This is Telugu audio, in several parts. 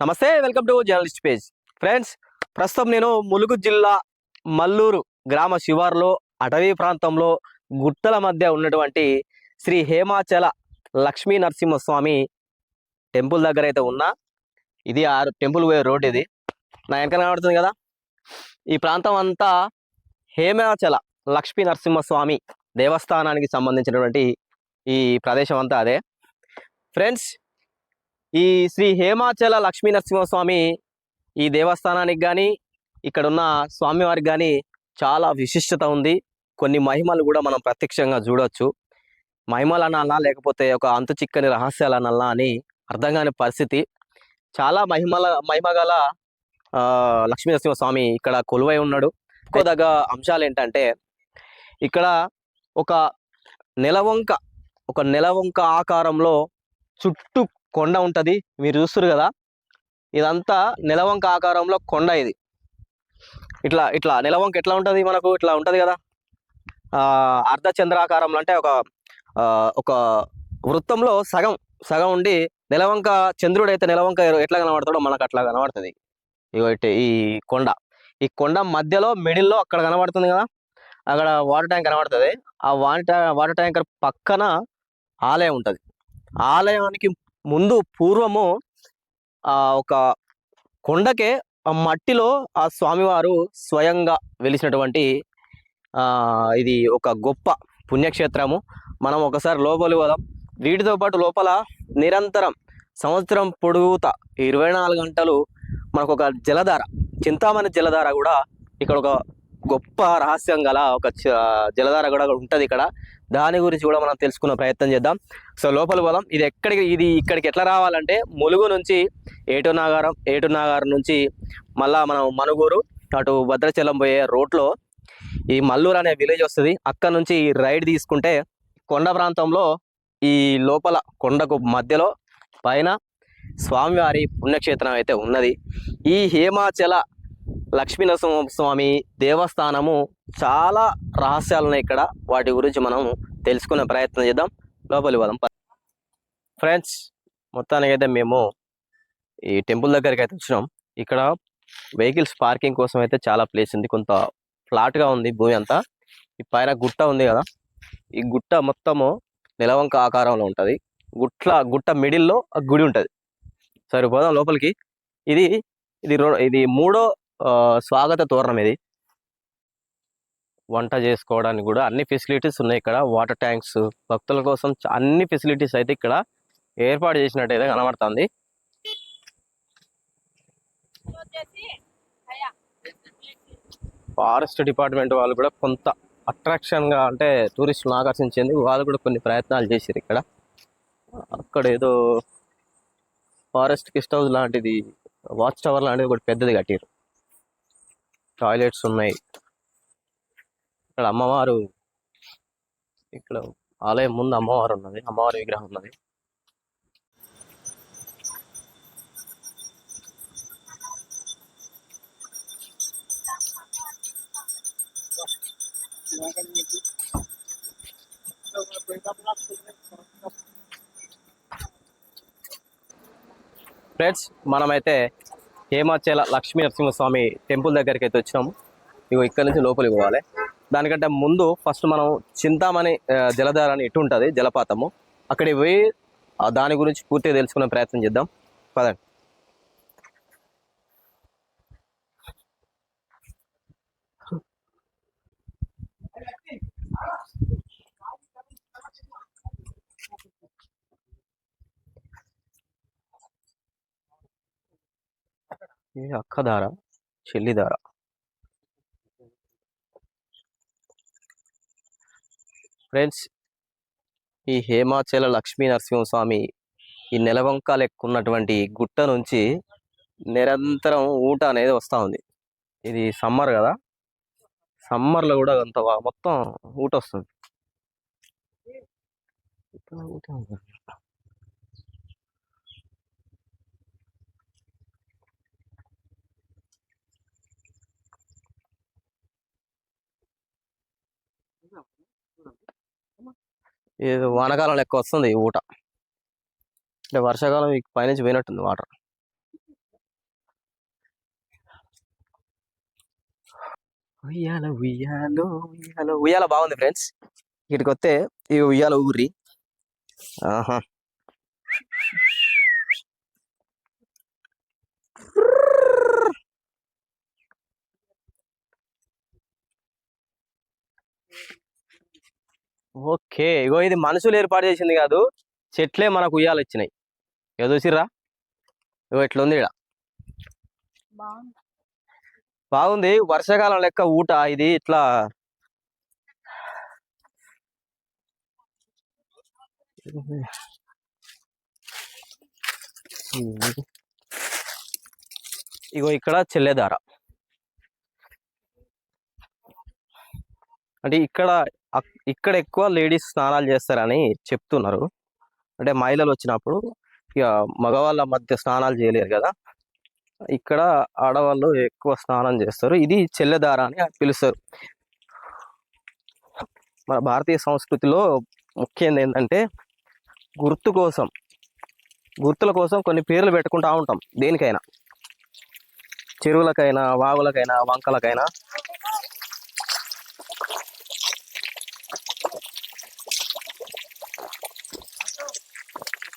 నమస్తే welcome to journalist page. Friends ప్రస్తుతం నేను ములుగు జిల్లా మల్లూరు గ్రామ శివారులో అటవీ ప్రాంతంలో గుట్టల మధ్య ఉన్నటువంటి శ్రీ హేమాచల లక్ష్మీ నరసింహస్వామి టెంపుల్ దగ్గర అయితే ఉన్నా. ఇది ఆ టెంపుల్ పోయే రోడ్ ఇది. నా వెనక కనబడుతుంది కదా? ఈ ప్రాంతం అంతా హేమాచల లక్ష్మీ నరసింహస్వామి దేవస్థానానికి సంబంధించినటువంటి ఈ ప్రదేశం అంతా అదే. ఫ్రెండ్స్ ఈ శ్రీ హేమాచల లక్ష్మీ నరసింహస్వామి ఈ దేవస్థానానికి కానీ ఇక్కడ ఉన్న స్వామివారికి కానీ చాలా విశిష్టత ఉంది. కొన్ని మహిమలు కూడా మనం ప్రత్యక్షంగా చూడొచ్చు. మహిమలు అనాలా లేకపోతే ఒక అంతు చిక్కని రహస్యాలు అనాలా అని అర్థం కాని పరిస్థితి. చాలా మహిమల మహిమగల ఆ, లక్ష్మీ నరసింహస్వామి ఇక్కడ కొలువై ఉన్నాడు. ఇంకోదగ్గ అంశాలు ఏంటంటే ఇక్కడ ఒక నెలవంక ఒక నెలవంక ఆకారంలో చుట్టూ కొండ ఉంటది. మీరు చూస్తారు కదా? ఇదంతా నెలవంక ఆకారంలో కొండ ఇది. ఇట్లా ఇట్లా నెలవంక ఎట్లా ఉంటుంది మనకు? ఇట్లా ఉంటది కదా? ఆ అర్ధచంద్రాకారంలో అంటే ఒక ఆ, ఒక వృత్తంలో సగం సగం ఉండి నెలవంక చంద్రుడు అయితే నెలవంక ఎట్లా కనబడతాడో మనకు అట్లా కనబడుతుంది. ఇగో ఇటు ఈ కొండ. ఈ కొండ మధ్యలో మిడిల్లో అక్కడ కనబడుతుంది కదా? అక్కడ వాటర్ ట్యాంక్ కనబడుతుంది. ఆ వాటర్ వాటర్ ట్యాంకర్ పక్కన ఆలయం ఉంటుంది. ఆలయానికి ముందు పూర్వము ఆ ఒక కొండకే ఆ మట్టిలో ఆ స్వామివారు స్వయంగా వెలిసినటువంటి ఇది ఒక గొప్ప పుణ్యక్షేత్రము. మనం ఒకసారి లోపలి పోదాం. వీటితో పాటు లోపల నిరంతరం సంవత్సరం పొడుగుత ఇరవై నాలుగు గంటలు మనకు ఒక జలధార చింతామణి జలధార కూడా ఇక్కడ ఒక గొప్ప రహస్యం గల ఒక చ- జలధార కూడా ఉంటుంది ఇక్కడ. దాని గురించి కూడా మనం తెలుసుకునే ప్రయత్నం చేద్దాం. సో లోపల పోదాం. ఇది ఎక్కడికి ఇది ఇక్కడికి ఎట్లా రావాలంటే ములుగు నుంచి ఏటు నాగారం ఏటు నాగారం నుంచి మళ్ళా మనం మనుగూరు అటు భద్రాచలం పోయే రోడ్లో ఈ మల్లూరు అనే విలేజ్ వస్తుంది. అక్కడ నుంచి రైడ్ తీసుకుంటే కొండ ప్రాంతంలో ఈ లోపల కొండకు మధ్యలో పైన స్వామివారి పుణ్యక్షేత్రం అయితే ఉన్నది. ఈ హేమాచల లక్ష్మీనరసింహస్వామి దేవస్థానము చాలా రహస్యాలు ఉన్నాయి ఇక్కడ. వాటి గురించి మనం తెలుసుకునే ప్రయత్నం చేద్దాం. లోపలి పోదాం. ఫ్రెండ్స్ మొత్తానికైతే మేము ఈ టెంపుల్ దగ్గరికి అయితే వచ్చినాం. ఇక్కడ వెహికల్స్ పార్కింగ్ కోసం అయితే చాలా ప్లేస్ ఉంది. కొంత ఫ్లాట్గా ఉంది భూమి అంతా. ఈ పైన గుట్ట ఉంది కదా. ఈ గుట్ట మొత్తము నిలవంక ఆకారంలో ఉంటుంది. గుట్ల గుట్ట మిడిల్లో ఆ గుడి ఉంటది. సరే పోదాం లోపలికి. ఇది ఇది ఇది మూడో స్వాగత తోరణం ఇది. వంట చేసుకోవడానికి కూడా అన్ని ఫెసిలిటీస్ ఉన్నాయి ఇక్కడ. వాటర్ ట్యాంక్స్ భక్తుల కోసం అన్ని ఫెసిలిటీస్ అయితే ఇక్కడ ఏర్పాటు చేసినట్టయితే కనబడుతుంది. ఫారెస్ట్ డిపార్ట్మెంట్ వాళ్ళు కూడా కొంత అట్రాక్షన్గా అంటే టూరిస్టులను ఆకర్షించేందుకు వాళ్ళు కూడా కొన్ని ప్రయత్నాలు చేశారు ఇక్కడ. అక్కడ ఏదో ఫారెస్ట్ గెస్ట్ హౌస్ లాంటిది వాచ్ టవర్ లాంటిది ఒకటి పెద్దది కట్టారు టాయిలెట్స్ ఉన్నాయి. ఇక్కడ అమ్మవారు ఇక్కడ ఆలయం ముందు అమ్మవారు ఉన్నది. అమ్మవారి విగ్రహం ఉన్నది. ఫ్రెండ్స్ మనమైతే హేమాచల లక్ష్మీ నరసింహస్వామి టెంపుల్ దగ్గరికి అయితే వచ్చినాము. ఇగో ఇక్కడ నుంచి లోపలికి పోవాలి. దానికంటే ముందు ఫస్ట్ మనం చింతామణి జలధార అని ఎటు ఉంటుంది జలపాతము. అక్కడికి పోయి దాని గురించి పూర్తిగా తెలుసుకునే ప్రయత్నం చేద్దాం. పదండి. ఇది అక్కధార చెల్లిధార ఫ్రెండ్స్ ఈ హేమాచల లక్ష్మీ నరసింహస్వామి ఈ నెలవంక లెక్కున్నటువంటి గుట్ట నుంచి నిరంతరం ఊట అనేది వస్తూ ఉంది. ఇది సమ్మర్ కదా? సమ్మర్లో కూడా అంత మొత్తం ఊట వస్తుంది. ఊట ఇది వానకాలం ఎక్కువ వస్తుంది ఈ ఊట. అంటే వర్షాకాలం పైనుంచి పోయినట్టుంది వాటర్. ఉయ్యాల ఉయ్యాల ఉయ్యాల. ఉయ్యాల బాగుంది ఫ్రెండ్స్. ఇక్కడికి వస్తే ఈ ఉయ్యాల ఊరి. ఆహా. ఓకే ఇగో ఇది మనుషులు ఏర్పాటు చేసింది కాదు చెట్లే మనకు ఉయ్యాలు ఇచ్చినాయి. ఇక చూసిర్రా? ఇగో ఇట్లా ఉంది ఇక్కడ బాగుంది వర్షాకాలం లెక్క ఊట ఇది ఇట్లా. ఇగో ఇక్కడ చెల్లెదార. అంటే ఇక్కడ ఇక్కడ ఎక్కువ లేడీస్ స్నానాలు చేస్తారని చెప్తున్నారు. అంటే మహిళలు వచ్చినప్పుడు ఇక మగవాళ్ళ మధ్య స్నానాలు చేయలేరు కదా. ఇక్కడ ఆడవాళ్ళు ఎక్కువ స్నానం చేస్తారు. ఇది చెల్లెదార అని పిలుస్తారు. మన భారతీయ సంస్కృతిలో ముఖ్యంగా ఏంటంటే గుర్తు కోసం గుర్తుల కోసం కొన్ని పేర్లు పెట్టుకుంటా ఉంటాం దేనికైనా. చెరువులకైనా వాగులకైనా వంకలకైనా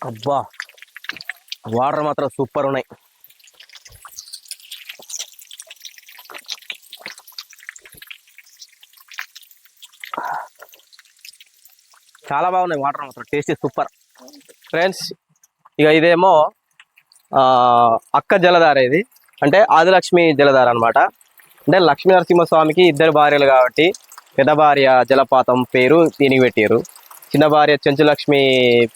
అబ్బా వాటర్ మాత్రం సూపర్ ఉన్నాయి. చాలా బాగున్నాయి వాటర్ మాత్రం టేస్ట్ సూపర్ ఫ్రెండ్స్ ఇక ఇదేమో ఆ, అక్క జలధార ఇది. అంటే ఆదిలక్ష్మి జలధార అన్నమాట. అంటే లక్ష్మీ నరసింహస్వామికి ఇద్దరు భార్యలు కాబట్టి పెద్ద భార్య జలపాతం పేరు దీనికి పెట్టారు చిన్న భార్య చెంచులక్ష్మి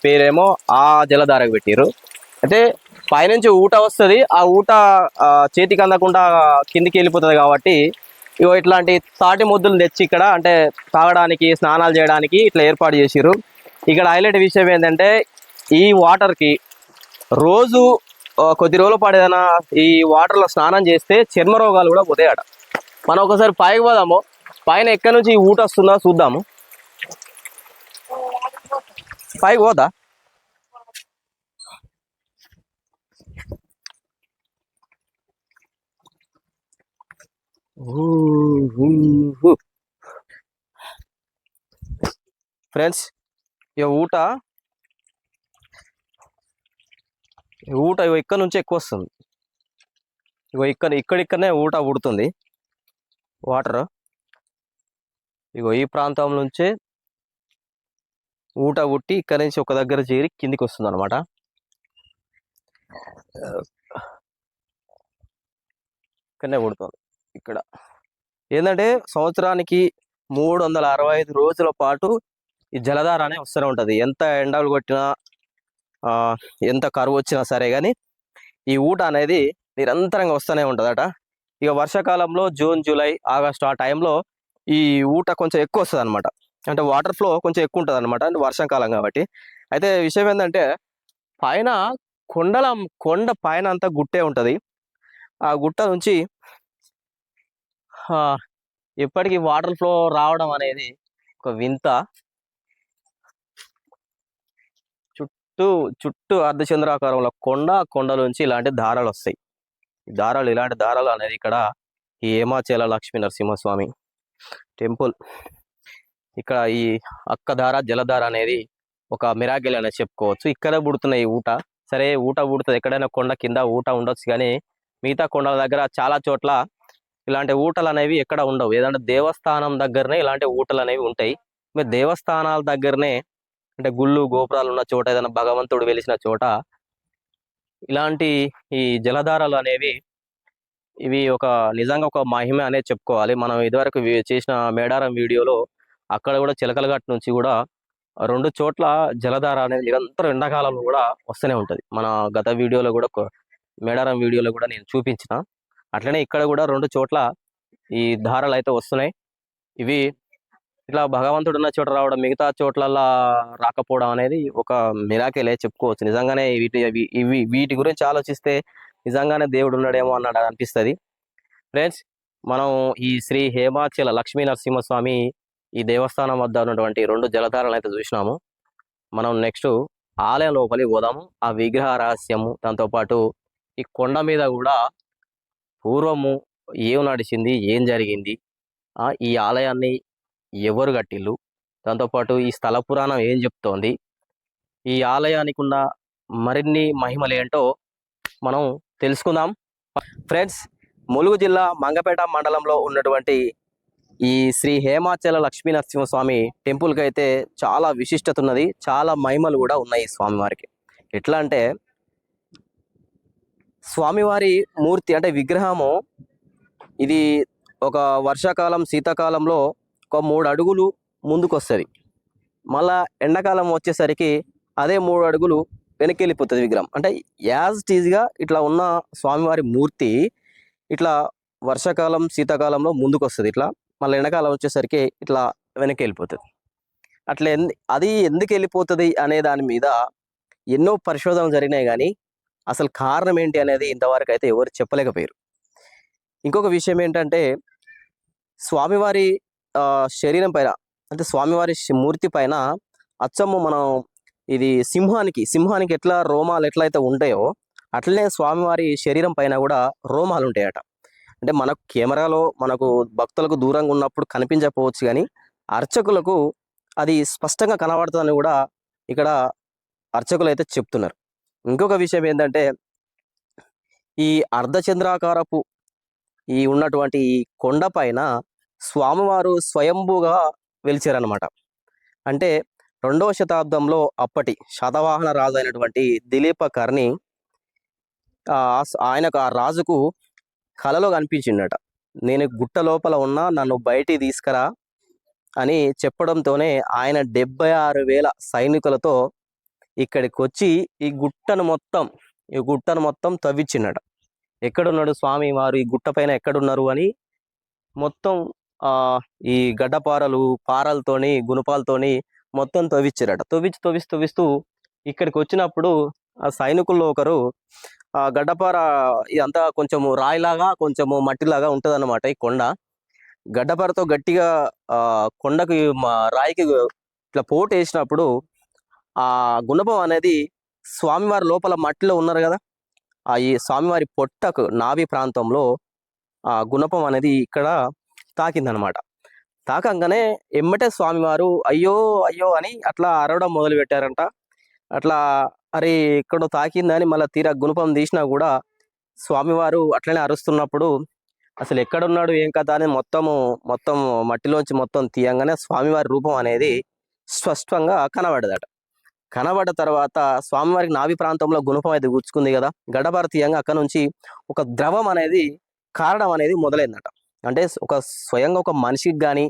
పేరేమో ఆ జలధారకు పెట్టారు అయితే పైనుంచి ఊట వస్తుంది. ఆ ఊట చేతికి అందకుండా కిందికి వెళ్ళిపోతుంది కాబట్టి ఇగో ఇట్లాంటి తాటి ముద్దులు తెచ్చి ఇక్కడ అంటే తాగడానికి స్నానాలు చేయడానికి ఇట్లా ఏర్పాటు చేసిరు ఇక్కడ హైలైట్ విషయం ఏంటంటే ఈ వాటర్కి రోజు కొద్ది రోజుల పడేదైనా ఈ వాటర్లో స్నానం చేస్తే చర్మ రోగాలు కూడా పోతాయట. మనం ఒకసారి పైకి పోదాము. పైన ఎక్కడి నుంచి ఈ ఊట వస్తుందో చూద్దాము. పైకి పోదా ఫ్రెండ్స్ ఈ ఊట ఊట ఇక్కడ నుంచి ఎక్కువ వస్తుంది ఇగో ఇక్కడ ఇక్కడిక్కడనే ఊట ఉడుతుంది వాటర్ ఇగో ఈ ప్రాంతం నుంచే ఊట ఉట్టి ఇక్కడ నుంచి ఒక దగ్గర చేరి కిందికి వస్తుంది అనమాట ఇక్కడనే ఉడుతుంది ఇక్కడ. ఏంటంటే సంవత్సరానికి మూడు వందల అరవై ఐదు రోజుల పాటు ఈ జలధార అనే వస్తూనే ఉంటుంది. ఎంత ఎండలు కొట్టినా ఎంత కరువు వచ్చినా సరే కానీ ఈ ఊట అనేది నిరంతరంగా వస్తూనే ఉంటుందట. ఇక వర్షాకాలంలో జూన్ జూలై ఆగస్టు ఆ టైంలో ఈ ఊట కొంచెం ఎక్కువ వస్తుంది అనమాట అంటే వాటర్ ఫ్లో కొంచెం ఎక్కువ ఉంటుంది అనమాట అంటే వర్షాకాలం కాబట్టి. అయితే విషయం ఏంటంటే పైన కొండల కొండ పైన అంతా గుట్టే ఉంటుంది. ఆ గుట్ట నుంచి ఎప్పటికీ వాటర్ ఫ్లో రావడం అనేది ఒక వింత. చుట్టూ చుట్టూ అర్ధచంద్రాకారంలో కొండ ఆ కొండ నుంచి ఇలాంటి దారాలు వస్తాయి దారాలు ఇలాంటి దారాలు అనేది ఇక్కడ ఈ ఏమాచేల లక్ష్మీ నరసింహస్వామి టెంపుల్. ఇక్కడ ఈ అక్కధార జలధార అనేది ఒక మిరాకిల్ అనేది చెప్పుకోవచ్చు. ఇక్కడ పుడుతున్న ఈ ఊట. సరే ఊట పుడుతుంది. ఎక్కడైనా కొండ కింద ఊట ఉండొచ్చు కానీ మిగతా కొండల దగ్గర చాలా చోట్ల ఇలాంటి ఊటలు అనేవి ఎక్కడ ఉండవు. ఏదంటే దేవస్థానం దగ్గరనే ఇలాంటి ఊటలు అనేవి ఉంటాయి. మీరు దేవస్థానాల దగ్గరనే అంటే గుళ్ళు గోపురాలు ఉన్న చోట ఏదైనా భగవంతుడు వెలిసిన చోట ఇలాంటి ఈ జలధారాలు అనేవి ఇవి ఒక నిజంగా ఒక మహిమ అనేది చెప్పుకోవాలి. మనం ఇదివరకు చేసిన మేడారం వీడియోలో అక్కడ కూడా చిలకలగట్టు నుంచి కూడా రెండు చోట్ల జలధార అనేది నిరంతరం ఎండాకాలంలో కూడా వస్తూనే ఉంటుంది. మన గత వీడియోలో కూడా మేడారం వీడియోలో కూడా నేను చూపించిన. అట్లనే ఇక్కడ కూడా రెండు చోట్ల ఈ ధారలు అయితే వస్తున్నాయి. ఇవి ఇట్లా భగవంతుడు ఉన్న చోట రావడం మిగతా చోట్లల్లా రాకపోవడం అనేది ఒక మిరాకేలే చెప్పుకోవచ్చు. నిజంగానే వీటి ఇవి వీటి గురించి ఆలోచిస్తే నిజంగానే దేవుడు ఉన్నాడేమో అన్నాడు అనిపిస్తుంది. ఫ్రెండ్స్ మనం ఈ శ్రీ హేమాచల లక్ష్మీ నరసింహస్వామి ఈ దేవస్థానం వద్ద ఉన్నటువంటి రెండు జలధారలను అయితే చూసినాము. మనం నెక్స్ట్ ఆలయం లోపలికి పోదాము. ఆ విగ్రహ రహస్యము దాంతోపాటు ఈ కొండ మీద కూడా పూర్వము ఏం నడిచింది ఏం జరిగింది ఆ, ఈ ఆలయాన్ని ఎవరు కట్టిల్లు దాంతోపాటు ఈ స్థల పురాణం ఏం చెప్తోంది ఈ ఆలయానికి ఉన్న మరిన్ని మహిమలు ఏంటో మనం తెలుసుకుందాం. ఫ్రెండ్స్ ములుగు జిల్లా మంగపేట మండలంలో ఉన్నటువంటి ఈ శ్రీ హేమాచల లక్ష్మీ నరసింహస్వామి టెంపుల్కి అయితే చాలా విశిష్టత ఉన్నది చాలా మహిమలు కూడా ఉన్నాయి స్వామివారికి. ఎట్లా అంటే స్వామివారి మూర్తి అంటే విగ్రహము ఇది ఒక వర్షాకాలం శీతాకాలంలో ఒక మూడు అడుగులు ముందుకు వస్తుంది మళ్ళా ఎండాకాలం వచ్చేసరికి అదే మూడు అడుగులు వెనక్కి వెళ్ళిపోతుంది విగ్రహం. అంటే యాజ్ టీజ్గా ఇట్లా ఉన్న స్వామివారి మూర్తి ఇట్లా వర్షాకాలం శీతాకాలంలో ముందుకు వస్తుంది ఇట్లా. మళ్ళీ ఎండాకాలం వచ్చేసరికి ఇట్లా వెనక్కి వెళ్ళిపోతుంది అట్లా అది ఎందుకు వెళ్ళిపోతుంది అనే దాని మీద ఎన్నో పరిశోధనలు జరిగినాయి కానీ అసలు కారణం ఏంటి అనేది ఇంతవరకు అయితే ఎవరు చెప్పలేకపోయారు. ఇంకొక విషయం ఏంటంటే స్వామివారి శరీరం పైన అంటే స్వామివారి మూర్తి పైన అచ్చమ్మ మనం ఇది సింహానికి సింహానికి ఎట్లా రోమాలు ఎట్లయితే ఉంటాయో అట్లనే స్వామివారి శరీరం పైన కూడా రోమాలు ఉంటాయట. అంటే మనకు కెమెరాలో మనకు భక్తులకు దూరంగా ఉన్నప్పుడు కనిపించకపోవచ్చు కానీ అర్చకులకు అది స్పష్టంగా కనబడుతుందని కూడా ఇక్కడ అర్చకులు అయితే చెప్తున్నారు. ఇంకొక విషయం ఏంటంటే ఈ అర్ధచంద్రాకారపు ఈ ఉన్నటువంటి ఈ కొండ పైన స్వామివారు స్వయంభూగా వెలిచారనమాట అంటే రెండవ శతాబ్దంలో అప్పటి శతవాహన రాజు అయినటువంటి దిలీప కర్ణి ఆయనకు ఆ రాజుకు కలలో కనిపించిండట. నేను గుట్ట లోపల ఉన్నా నన్ను బయటికి తీసుకురా అని చెప్పడంతోనే ఆయన డెబ్బై ఆరు వేల సైనికులతో ఇక్కడికి వచ్చి ఈ గుట్టను మొత్తం ఈ గుట్టను మొత్తం తవ్వించిండట ఎక్కడున్నాడు స్వామి? వారు ఈ గుట్ట పైన ఎక్కడున్నారు అని మొత్తం ఆ ఈ గడ్డపారలు పారలతోని గుణపాలతోని మొత్తం తవ్వించారట తవ్వించి తవ్విస్తూ తవ్విస్తూ ఇక్కడికి వచ్చినప్పుడు సైనికుల్లో ఒకరు ఆ గడ్డపార ఇదంతా కొంచెము రాయిలాగా కొంచెము మట్టిలాగా ఉంటదన్నమాట ఈ కొండ. గడ్డపారతో గట్టిగా ఆ కొండకి మా రాయికి ఇట్లా పోటు వేసినప్పుడు ఆ గుణపం అనేది స్వామివారి లోపల మట్టిలో ఉన్నారు కదా ఆ ఈ స్వామివారి పొట్టకు నాభి ప్రాంతంలో ఆ గుణపం అనేది ఇక్కడ తాకిందనమాట తాకంగానే ఎమ్మటే స్వామివారు అయ్యో అయ్యో అని అట్లా అరవడం మొదలు పెట్టారంట అట్లా అరే ఎక్కడో తాకిందని మళ్ళీ తీరా గుణపం తీసినా కూడా స్వామివారు అట్లనే అరుస్తున్నప్పుడు అసలు ఎక్కడున్నాడు ఏం కథ అని మొత్తము మొత్తం మట్టిలోంచి మొత్తం తీయంగానే స్వామివారి రూపం అనేది స్పష్టంగా కనబడదట. కనబడ్డ తర్వాత స్వామివారికి నాభి ప్రాంతంలో గుణపం అయితే గుచ్చుకుంది కదా గడ్డపార తీయంగా అక్కడ నుంచి ఒక ద్రవం అనేది కారణం అనేది మొదలైందట. అంటే ఒక స్వయంగా ఒక మనిషికి కానీ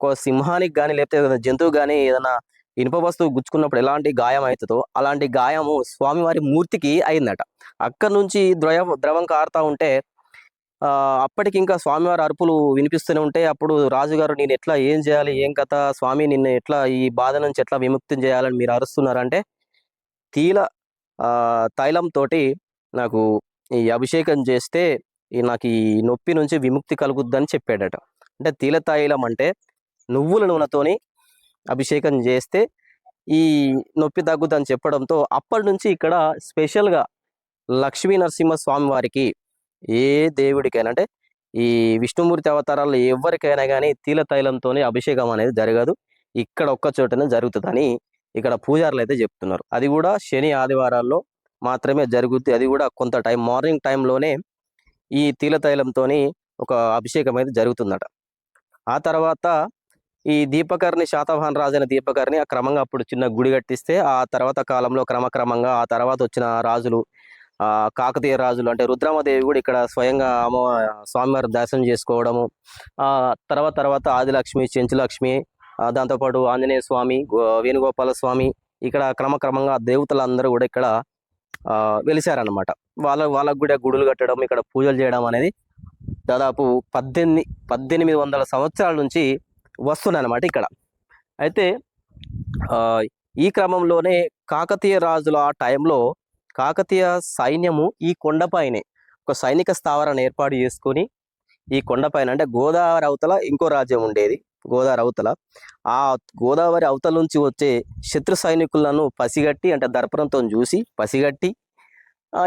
ఒక సింహానికి కానీ లేకపోతే జంతువు కానీ ఏదైనా ఇనుప వస్తువు గుచ్చుకున్నప్పుడు ఎలాంటి గాయం అవుతుందో అలాంటి గాయము స్వామివారి మూర్తికి అయిందట. అక్కడి నుంచి ద్రవ ద్రవం కారుతా ఉంటే ఆ అప్పటికి ఇంకా స్వామివారి అరుపులు వినిపిస్తూనే ఉంటే అప్పుడు రాజుగారు నేను ఎట్లా ఏం చేయాలి ఏం కథ? స్వామి నిన్ను ఎట్లా ఈ బాధ నుంచి ఎట్లా విముక్తి చేయాలని మీరు అరుస్తున్నారంటే తీల తైలంతో నాకు ఈ అభిషేకం చేస్తే ఈ నాకు ఈ నొప్పి నుంచి విముక్తి కలుగుద్దని చెప్పాడట. అంటే తీల తైలం అంటే నువ్వుల నూనెతోని అభిషేకం చేస్తే ఈ నొప్పి తగ్గుద్దని చెప్పడంతో అప్పటి నుంచి ఇక్కడ స్పెషల్గా లక్ష్మీ నరసింహ స్వామి వారికి ఏ దేవుడికైనా అంటే ఈ విష్ణుమూర్తి అవతారాల్లో ఎవరికైనా కానీ తీల తైలంతోనే అభిషేకం అనేది జరగదు. ఇక్కడ ఒక్క చోటనే జరుగుతుందని ఇక్కడ పూజారులు అయితే చెప్తున్నారు. అది కూడా శని ఆదివారాల్లో మాత్రమే జరుగుద్ది. అది కూడా కొంత టైం మార్నింగ్ టైంలోనే ఈ తీల తైలంతోని ఒక అభిషేకం అయితే జరుగుతుందట. ఆ తర్వాత ఈ దీపకర్ణి శాతవాహన్ రాజైన దీపకర్ణి ఆ క్రమంగా అప్పుడు చిన్న గుడి కట్టిస్తే ఆ తర్వాత కాలంలో క్రమక్రమంగా ఆ తర్వాత వచ్చిన రాజులు ఆ కాకతీయ రాజులు అంటే రుద్రమదేవి కూడా ఇక్కడ స్వయంగా అమ్మ స్వామివారి దర్శనం చేసుకోవడము ఆ తర్వాత తర్వాత ఆదిలక్ష్మి చెంచులక్ష్మి దాంతోపాటు ఆంజనేయ స్వామి గో- వేణుగోపాల స్వామి ఇక్కడ క్రమక్రమంగా దేవతలందరూ కూడా ఇక్కడ వెలిశారనమాట వాళ్ళ వాళ్ళకు కూడా గుడులు కట్టడం ఇక్కడ పూజలు చేయడం అనేది దాదాపు పద్దెనిమిది పద్దెనిమిది వందల సంవత్సరాల నుంచి వస్తున్నాయి అనమాట ఇక్కడ. అయితే ఈ క్రమంలోనే కాకతీయ రాజుల ఆ టైంలో కాకతీయ సైన్యము ఈ కొండపైనే ఒక సైనిక స్థావరాన్ని ఏర్పాటు చేసుకొని ఈ కొండపైన అంటే గోదావరి అవతల ఇంకో రాజ్యం ఉండేది గోదావరి అవతల. ఆ గోదావరి అవతల నుంచి వచ్చే శత్రు సైనికులను పసిగట్టి అంటే దర్పణంతో చూసి పసిగట్టి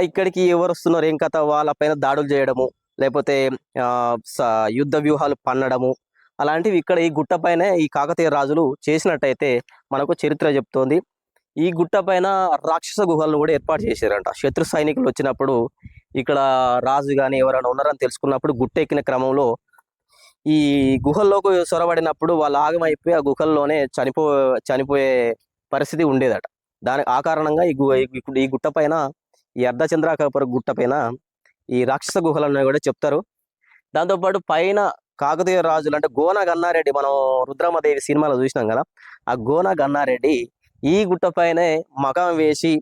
ఇక్కడికి ఎవరు వస్తున్నారు ఏం కథ వాళ్ళపైన దాడులు చేయడము లేకపోతే ఆ, స- యుద్ధ వ్యూహాలు పన్నడము అలాంటివి ఇక్కడ ఈ గుట్ట పైన ఈ కాకతీయ రాజులు చేసినట్టయితే మనకు చరిత్ర చెప్తోంది. ఈ గుట్ట పైన రాక్షస గుహలను కూడా ఏర్పాటు చేశారంట. శత్రు సైనికులు వచ్చినప్పుడు ఇక్కడ రాజు కానీ ఎవరైనా ఉన్నారని తెలుసుకున్నప్పుడు గుట్ట ఎక్కిన క్రమంలో ఈ గుహల్లోకి చొరబడినప్పుడు వాళ్ళు ఆగమైపోయి ఆ గుహల్లోనే చనిపో చనిపోయే పరిస్థితి ఉండేదట. దానికి ఆ కారణంగా ఈ గు ఈ ఈ గుట్ట పైన ఈ అర్ధచంద్రాకాపుర గుట్ట పైన ఈ రాక్షస గుహలు అనేవి కూడా చెప్తారు. దాంతోపాటు పైన కాకతీయ రాజులు అంటే గోన గన్నారెడ్డి మనం రుద్రమదేవి సినిమాలో చూసినాం కదా ఆ గోన గన్నారెడ్డి ఈ గుట్టపైనే మకం వేసి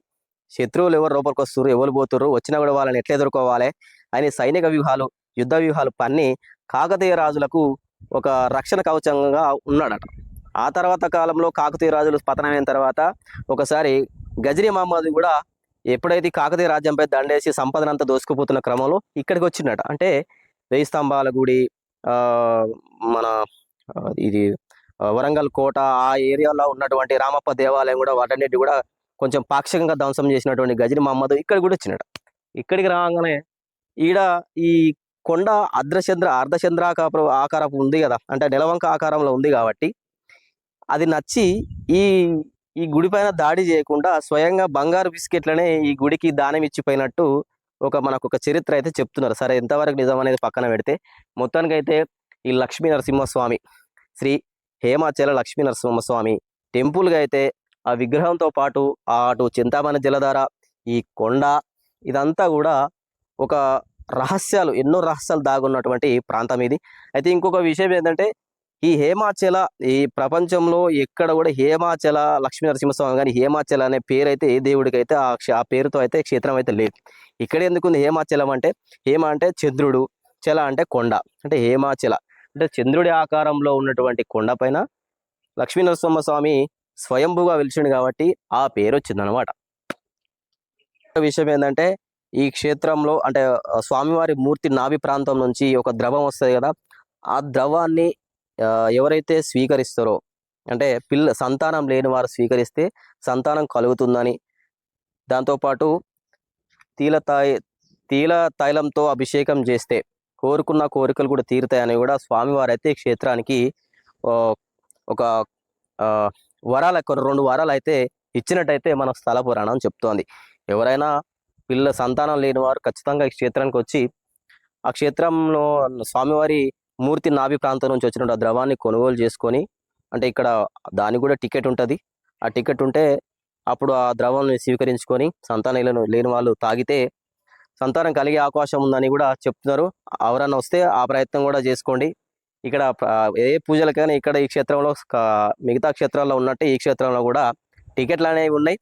శత్రువులు ఎవరు లోపలికి వస్తారు ఎవరు పోతున్నారు వచ్చినా కూడా వాళ్ళని ఎట్లా ఎదుర్కోవాలి అని సైనిక వ్యూహాలు యుద్ధ వ్యూహాలు పన్ని కాకతీయ రాజులకు ఒక రక్షణ కవచంగా ఉన్నాడట. ఆ తర్వాత కాలంలో కాకతీయ రాజులు పతనమైన తర్వాత ఒకసారి గజనీ మహమ్మద్ కూడా ఎప్పుడైతే కాకతీయ రాజ్యంపై దండేసి సంపదనంతా దోసుకుపోతున్న క్రమంలో ఇక్కడికి వచ్చిండట. అంటే వెయ్యి స్తంభాల గుడి మన ఇది వరంగల్ కోట ఆ ఏరియాలో ఉన్నటువంటి రామప్ప దేవాలయం కూడా వాటన్నిటి కూడా కొంచెం పాక్షికంగా ధ్వంసం చేసినటువంటి గజని మహమ్మద్ ఇక్కడ కూడా వచ్చినాడు ఇక్కడికి రాగానే ఈడ ఈ కొండ అర్ధచంద్ర అర్ధచంద్రాకార ఆకారపు ఉంది కదా అంటే నిలవంక ఆకారంలో ఉంది కాబట్టి అది నచ్చి ఈ ఈ గుడి పైన దాడి చేయకుండా స్వయంగా బంగారు బిస్కెట్లనే ఈ గుడికి దానం ఇచ్చిపోయినట్టు ఒక మనకు ఒక చరిత్ర అయితే చెప్తున్నారు. సరే ఎంతవరకు నిజం అనేది పక్కన పెడితే మొత్తానికైతే ఈ లక్ష్మీ నరసింహస్వామి శ్రీ హేమాచల లక్ష్మీ నరసింహస్వామి టెంపుల్గా అయితే ఆ విగ్రహంతో పాటు ఆ అటు చింతామణి జలధార ఈ కొండ ఇదంతా కూడా ఒక రహస్యాలు ఎన్నో రహస్యాలు దాగున్నటువంటి ప్రాంతం ఇది. అయితే ఇంకొక విషయం ఏంటంటే ఈ హేమాచల ఈ ప్రపంచంలో ఎక్కడ కూడా హేమాచల లక్ష్మీ నరసింహస్వామి కానీ హేమాచల అనే పేరు అయితే ఏ దేవుడికి అయితే ఆ క్ష- ఆ పేరుతో అయితే క్షేత్రం అయితే లేదు. ఇక్కడ ఎందుకుంది హేమాచలం అంటే హేమ అంటే చంద్రుడు చల అంటే కొండ. అంటే హేమాచల. అంటే చంద్రుడి ఆకారంలో ఉన్నటువంటి కొండ పైన లక్ష్మీ నరసింహస్వామి స్వయంభుగా వెలిచిండు కాబట్టి ఆ పేరు వచ్చిందనమాట విషయం ఏంటంటే ఈ క్షేత్రంలో అంటే స్వామివారి మూర్తి నాభి ప్రాంతం నుంచి ఒక ద్రవం వస్తుంది కదా ఆ ద్రవాన్ని ఎవరైతే స్వీకరిస్తారో అంటే పిల్ల సంతానం లేని వారు స్వీకరిస్తే సంతానం కలుగుతుందని. దాంతోపాటు తీల తాయి తీల తైలంతో అభిషేకం చేస్తే కోరుకున్న కోరికలు కూడా తీరుతాయని కూడా స్వామివారు అయితే క్షేత్రానికి ఒక వరాల రెండు వారాలు అయితే ఇచ్చినట్టయితే మన స్థల పురాణం చెప్తోంది. ఎవరైనా పిల్ల సంతానం లేని వారు ఖచ్చితంగా ఈ క్షేత్రానికి వచ్చి ఆ క్షేత్రంలో స్వామివారి మూర్తి నాభి ప్రాంతం నుంచి వచ్చిన ఆ ద్రవాన్ని కొనుగోలు చేసుకొని అంటే ఇక్కడ దానికి కూడా టికెట్ ఉంటుంది. ఆ టికెట్ ఉంటే అప్పుడు ఆ ద్రవాన్ని స్వీకరించుకొని సంతానం లేని వాళ్ళు తాగితే సంతానం కలిగే అవకాశం ఉందని కూడా చెప్తున్నారు. ఎవరన్నా వస్తే ఆ ప్రయత్నం కూడా చేసుకోండి. ఇక్కడ ఏ పూజలకైనా ఇక్కడ ఈ క్షేత్రంలో మిగతా క్షేత్రాల్లో ఉన్నట్టే ఈ క్షేత్రంలో కూడా టికెట్లు అనేవి ఉన్నాయి.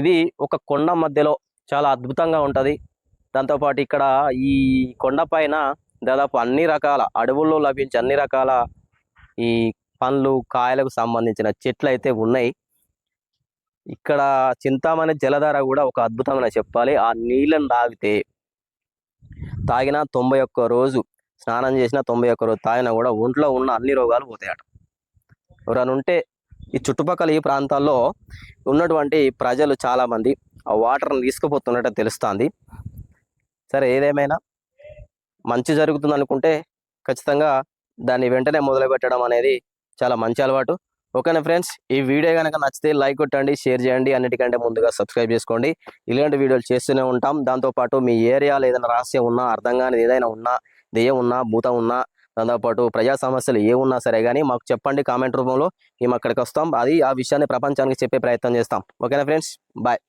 ఇది ఒక కొండ మధ్యలో చాలా అద్భుతంగా ఉంటుంది. దాంతోపాటు ఇక్కడ ఈ కొండ పైన దాదాపు అన్ని రకాల అడవుల్లో లభించే అన్ని రకాల ఈ పండ్లు కాయలకు సంబంధించిన చెట్లు అయితే ఉన్నాయి. ఇక్కడ చింతామణి జలధార కూడా ఒక అద్భుతమైన చెప్పాలి. ఆ నీళ్ళని తాగితే తాగిన తొంభై ఒక్క రోజు స్నానం చేసిన తొంభై ఒక్క రోజు తాగినా కూడా ఒంట్లో ఉన్న అన్ని రోగాలు పోతాయట. ఎవరైనా ఉంటే ఈ చుట్టుపక్కల ఈ ప్రాంతాల్లో ఉన్నటువంటి ప్రజలు చాలామంది ఆ వాటర్ని తీసుకుపోతున్నట్టు తెలుస్తుంది. సరే ఏదేమైనా మంచి జరుగుతుంది అనుకుంటే ఖచ్చితంగా దాన్ని వెంటనే మొదలు పెట్టడం అనేది చాలా మంచి అలవాటు. ఓకేనా ఫ్రెండ్స్? ఈ వీడియో కనుక నచ్చితే లైక్ కొట్టండి షేర్ చేయండి అన్నిటికంటే ముందుగా సబ్స్క్రైబ్ చేసుకోండి. ఇలాంటి వీడియోలు చేస్తూనే ఉంటాం. దాంతోపాటు మీ ఏరియాలో ఏదైనా రహస్యం ఉన్నా అర్థం కానిది ఏదైనా ఉన్నా దెయ్యం ఉన్నా భూతం ఉన్నా దాంతోపాటు ప్రజా సమస్యలు ఏ ఉన్నా సరే కానీ మాకు చెప్పండి కామెంట్ రూపంలో. మేము అక్కడికి వస్తాం. అది ఆ విషయాన్ని ప్రపంచానికి చెప్పే ప్రయత్నం చేస్తాం. ఓకేనా ఫ్రెండ్స్? బాయ్.